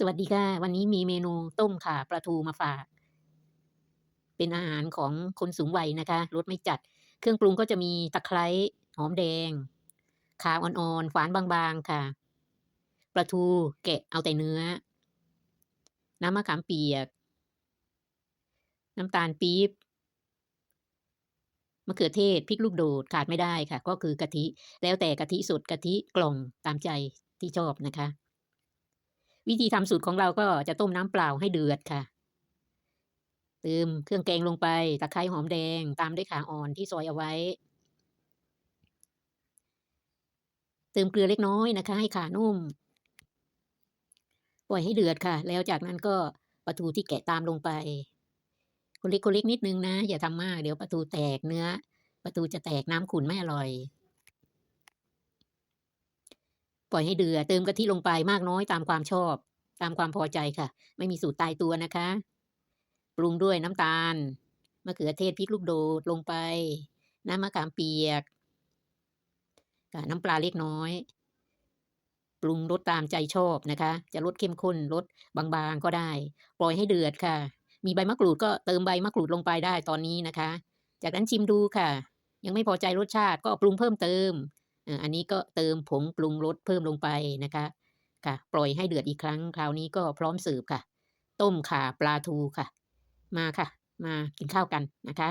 สวัสดีค่ะ วันนี้มีเมนูต้มข่าปลาทูมาฝาก เป็นอาหารของคนสูงวัยนะคะรสไม่จัด เครื่องปรุงก็จะมีตะไคร้หอมแดงข่าอ่อนๆฝานบางๆค่ะปลาทูแกะเอาแต่เนื้อ น้ำมะขามเปียก น้ำตาลปี๊บมะเขือเทศพริกลูกโดดขาดไม่ได้ค่ะ ก็คือกะทิ แล้วแต่กะทิสดกะทิกล่องตามใจที่ชอบนะคะ วิธีทำสูตรของเราก็จะต้มน้ำเปล่าให้เดือดค่ะ เติมเครื่องแกงลงไป ตะไคร้หอมแดง ตามด้วยข่าอ่อนที่ซอยเอาไว้ เติมเกลือเล็กน้อยนะคะ ให้ข่านุ่ม ปล่อยให้เดือดค่ะ แล้วจากนั้นก็ปลาทูที่แกะตามลงไป คนเล็กคนเล็กนิดนึงนะ อย่าทำมาก เดี๋ยวปลาทูแตกเนื้อปลาทูจะแตกน้ำขุ่นไม่อร่อย ปล่อยให้เดือดเติมกะทิลงไปมากน้อยตามความชอบ ตามความพอใจค่ะ ไม่มีสูตรตายตัวนะคะ ปรุงด้วยน้ำตาลมะเขือเทศพริกลูกโดดลงไป น้ำมะขามเปียกค่ะน้ำปลาเล็กน้อย ปรุงรสตามใจชอบนะคะ จะรสเข้มข้นรสบางๆก็ได้ ปล่อยให้เดือดค่ะ มีใบมะกรูดก็เติมใบมะกรูดลงไปได้ตอนนี้นะคะ จากนั้นชิมดูค่ะ ยังไม่พอใจรสชาติก็ปรุงเพิ่มเติม อันนี้ก็เติมผงปรุงรสเพิ่มลงไปนะคะค่ะ ปล่อยให้เดือดอีกครั้ง คราวนี้ก็พร้อมเสิร์ฟค่ะ ต้มข่าปลาทูค่ะ มาค่ะ มากินข้าวกันนะคะ